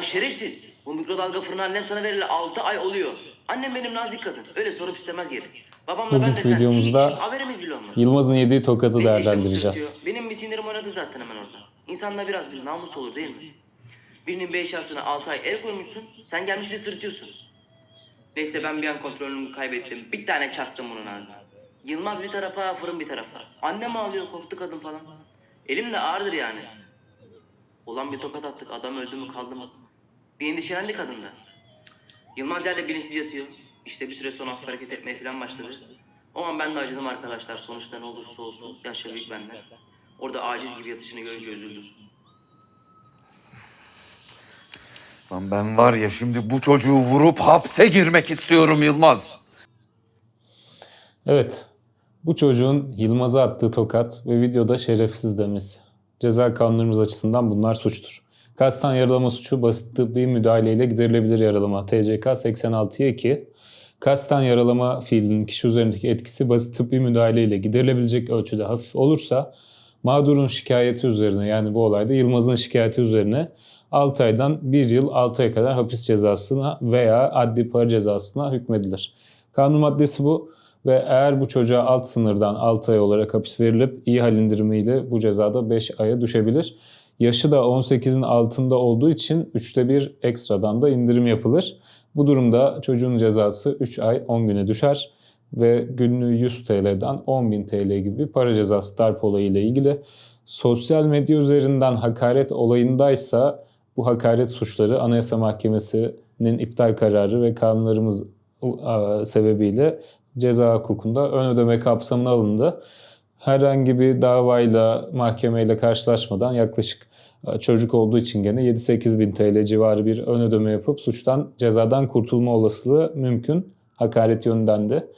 Lan şerefsiz. Bu mikrodalga fırını annem sana verili 6 ay oluyor. Annem benim nazik kadın. Öyle sorup istemez geri. Babamla ben de Bugünkü videomuzda. Yılmaz'ın yediği tokadı Neyse işte değerlendireceğiz. sırıtıyor. Benim bir sinirim oynadı zaten hemen orada. İnsanda biraz bir namus olur değil mi? Birinin bir eşyasına 6 ay el koymuşsun, sen gelmiş bir sırıtıyorsun. Neyse ben bir an kontrolümü kaybettim. Bir tane çaktım bunun ağzına. Yılmaz bir tarafa, fırın bir tarafa. Annem ağlıyor, korktu kadın falan. Elim de ağırdır yani. Ulan bir tokat attık, adam öldü mü kaldı mı? Bir endişelendi kadın da. Yılmaz yerle bilinçsiz yatıyor. İşte bir süre sonra hareket etmeye falan başladı. O an ben de acıdım arkadaşlar. Sonuçta ne olursa olsun yaşça büyük benden. Orada aciz gibi yatışını görünce üzüldüm. Lan ben var ya şimdi bu çocuğu vurup hapse girmek istiyorum Yılmaz. Evet. Bu çocuğun Yılmaz'a attığı tokat ve videoda şerefsiz demesi. Ceza kanunlarımız açısından bunlar suçtur. Kasten yaralama suçu basit tıbbi müdahaleyle giderilebilir yaralama. TCK 86'ya 2. Kasten yaralama fiilinin kişi üzerindeki etkisi basit tıbbi müdahaleyle giderilebilecek ölçüde hafif olursa mağdurun şikayeti üzerine yani bu olayda Yılmaz'ın şikayeti üzerine 6 aydan 1 yıl 6 ay kadar hapis cezasına veya adli para cezasına hükmedilir. Kanun maddesi bu ve eğer bu çocuğa alt sınırdan 6 ay olarak hapis verilip iyi hal indirimiyle bu cezada 5 aya düşebilir. Yaşı da 18'in altında olduğu için 3'te 1 ekstradan da indirim yapılır. Bu durumda çocuğun cezası 3 ay 10 güne düşer ve günlüğü 100 TL'den 10.000 TL gibi para cezası darp olayı ile ilgili. Sosyal medya üzerinden hakaret olayındaysa bu hakaret suçları Anayasa Mahkemesi'nin iptal kararı ve kanunlarımız e, sebebiyle ceza hukukunda ön ödeme kapsamına alındı. Herhangi bir davayla, mahkemeyle karşılaşmadan yaklaşık e, çocuk olduğu için gene 7-8 bin TL civarı bir ön ödeme yapıp suçtan, cezadan kurtulma olasılığı mümkün. Hakaret yönünden de.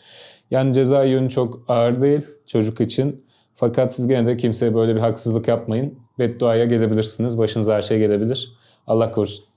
Yani ceza yönü çok ağır değil çocuk için. Fakat siz gene de kimseye böyle bir haksızlık yapmayın. Bedduaya gelebilirsiniz. Başınıza her şey gelebilir. Allah korusun.